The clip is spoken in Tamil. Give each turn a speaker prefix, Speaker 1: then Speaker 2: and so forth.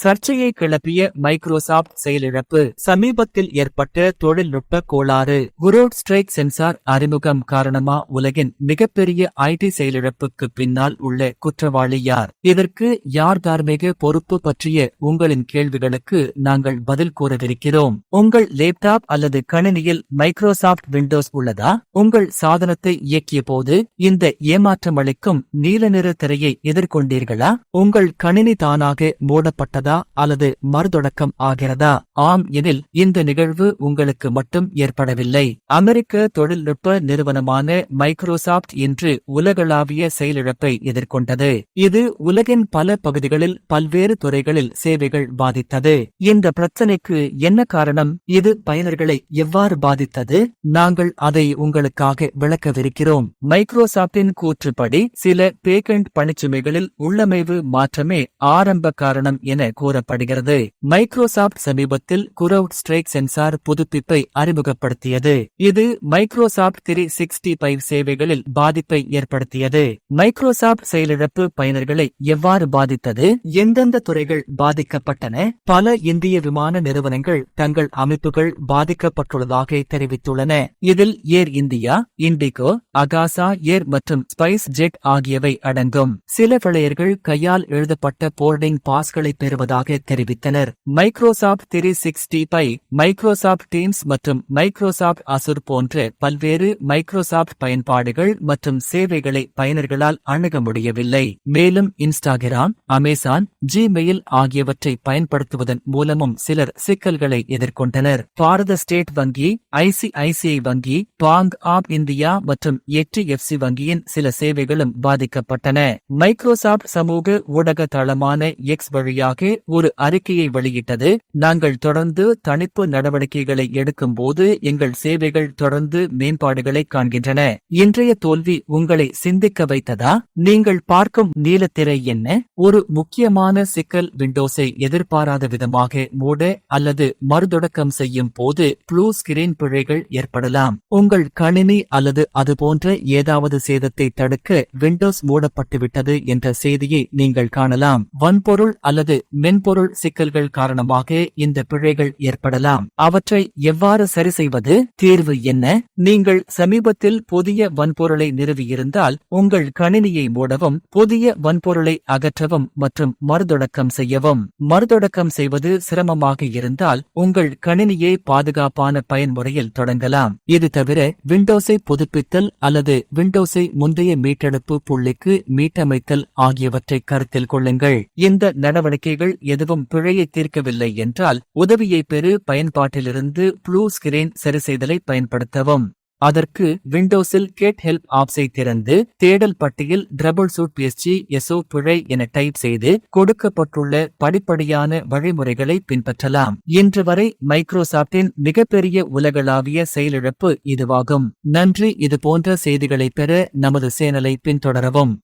Speaker 1: சர்ச்சையை கிளப்பிய மைக்ரோசாப்ட் செயலிழப்பு. சமீபத்தில் ஏற்பட்ட தொழில்நுட்ப கோளாறு. குரோட் ஸ்ட்ரைக் சென்சார் அறிமுகம் காரணமா உலகின் மிகப்பெரிய ஐடி செயலிழப்புக்கு பின்னால் உள்ள குற்றவாளி யார்? இதற்கு யார் தார்மீக பொறுப்பு பற்றிய உங்களின் கேள்விகளுக்கு நாங்கள் பதில் கூறவிருக்கிறோம். உங்கள் லேப்டாப் அல்லது கணினியில் மைக்ரோசாப்ட் விண்டோஸ் உள்ளதா? உங்கள் சாதனத்தை இயக்கிய போது இந்த ஏமாற்றமளிக்கும் நீல நிற திரையை எதிர்கொண்டீர்களா? உங்கள் கணினி தானாக மூடப்பட்டதா? அல்லது மறுதொடக்கம் ஆகிறதா? ஆம் எனில் இந்த நிகழ்வு உங்களுக்கு மட்டும் ஏற்படவில்லை. அமெரிக்க தொழில்நுட்ப நிறுவனமான மைக்ரோசாப்ட் இன்று உலகளாவிய செயலிழப்பை எதிர்கொண்டது. இது உலகின் பல பகுதிகளில் பல்வேறு துறைகளில் சேவைகள் பாதித்தது. இந்த பிரச்சனைக்கு என்ன காரணம்? இது பயனர்களை எவ்வாறு பாதித்தது? நாங்கள் அதை உங்களுக்காக விளக்கவிருக்கிறோம். மைக்ரோசாப்டின் கூற்றுப்படி சில பேக்கண்ட் பணிச்சுமைகளில் உள்ளமைவு மாற்றமே ஆரம்ப காரணம் என கூறப்படுகிறது. மைக்ரோசாப்ட் சமீபத்தில் குரவுட் ஸ்ட்ரைக் சென்சார் புதுப்பிப்பை அறிமுகப்படுத்தியது. இது மைக்ரோசாப்ட் த்ரீ சிக்ஸ்டி ஃபைவ் சேவைகளில் பாதிப்பை ஏற்படுத்தியது. மைக்ரோசாப்ட் செயலிழப்பு பயனர்களை எவ்வாறு பாதித்தது? எந்தெந்த துறைகள் பாதிக்கப்பட்டன? பல இந்திய விமான நிறுவனங்கள் தங்கள் அமைப்புகள் பாதிக்கப்பட்டுள்ளதாக தெரிவித்துள்ளன. இதில் ஏர் இந்தியா இண்டிகோ அகாசா ஏர் மற்றும் ஸ்பைஸ் ஜெட் ஆகியவை அடங்கும். சில விளையர்கள் கையால் எழுதப்பட்ட போர்டிங் பாஸ்களை பெறுவதாக தெரிவித்தனர். Microsoft three sixty five Microsoft Teams மற்றும் மைக்ரோசாப்ட் அசுர் போன்ற பல்வேறு மைக்ரோசாப்ட் பயன்பாடுகள் மற்றும் சேவைகளை பயனர்களால் அணுக முடியவில்லை. மேலும் இன்ஸ்டாகிராம் அமேசான் ஜிமெயில் ஆகியவற்றை பயன்படுத்துவதன் மூலமும் சிலர் சிக்கல்களை எதிர்கொண்டனர். பாரத ஸ்டேட் வங்கி ஐசிஐசிஐ வங்கி பாங் ஆப் இந்தியா மற்றும் எட்டு எஃப்சி வங்கியின் சில சேவைகளும் பாதிக்கப்பட்டன. மைக்ரோசாப்ட் சமூக ஊடக தளமான எக்ஸ் வழியாக ஒரு அறிக்கையை வெளியிட்டது. நாங்கள் தொடர்ந்து தணிப்பு நடவடிக்கைகளை எடுக்கும் போது எங்கள் சேவைகள் தொடர்ந்து மேம்பாடுகளை காண்கின்றன. இன்றைய தோல்வி உங்களை சிந்திக்க வைத்ததா? நீங்கள் பார்க்கும் நீலத்திரை என்ன? ஒரு முக்கியமான சிக்கல் விண்டோஸை எதிர்பாராத விதமாக மூட அல்லது மறுதொடக்கம் செய்யும் போது ப்ளூ ஸ்கிரீன் பிழைகள் ஏற்படலாம். உங்கள் கணினி அல்லது அது போன்ற ஏதாவது சேதத்தை தடுக்க விண்டோஸ் மூடப்பட்டுவிட்டது என்ற செய்தியை நீங்கள் காணலாம். வன்பொருள் அல்லது மென்பொருள் சிக்கல்கள் காரணமாக இந்த பிழைகள் ஏற்படலாம். அவற்றை எவ்வாறு சரி செய்வது? தீர்வு என்ன? நீங்கள் சமீபத்தில் புதிய வன்பொருளை நிறுவியிருந்தால் உங்கள் கணினியை மூடவும் புதிய வன்பொருளை அகற்றவும் மற்றும் மறுதொடக்கம் செய்யவும். மறுதொடக்கம் செய்வது சிரமமாக இருந்தால் உங்கள் கணினியை பாதுகாப்பான பயன்முறையில் தொடங்கலாம். இது தவிர விண்டோஸை புதுப்பித்தல் அல்லது விண்டோஸை முந்தைய மீட்டெடுப்பு புள்ளிக்கு மீட்டமைத்தல் ஆகியவற்றை கருத்தில் கொள்ளுங்கள். இந்த நடவடிக்கைகள் எதுவும் பிழையை தீர்க்கவில்லை என்றால் உதவியை பெறு பயன்பாட்டிலிருந்து ப்ளூ ஸ்கிரீன் சரிசெய்தலை பயன்படுத்தவும். அதற்கு விண்டோஸில் கேட் ஹெல்ப் ஆப்ஸை திறந்து தேடல் பட்டியில் ட்ரபுள் சூட் பிஎஸ்ஜி எஸ்ஓ பிழை என டைப் செய்து கொடுக்கப்பட்டுள்ள படிப்படியான வழிமுறைகளை பின்பற்றலாம். இன்று வரை மைக்ரோசாப்டின் மிகப்பெரிய உலகளாவிய செயலிழப்பு இதுவாகும். நன்றி இது போன்ற செய்திகளை பெற நமது சேனலை பின்தொடரவும்.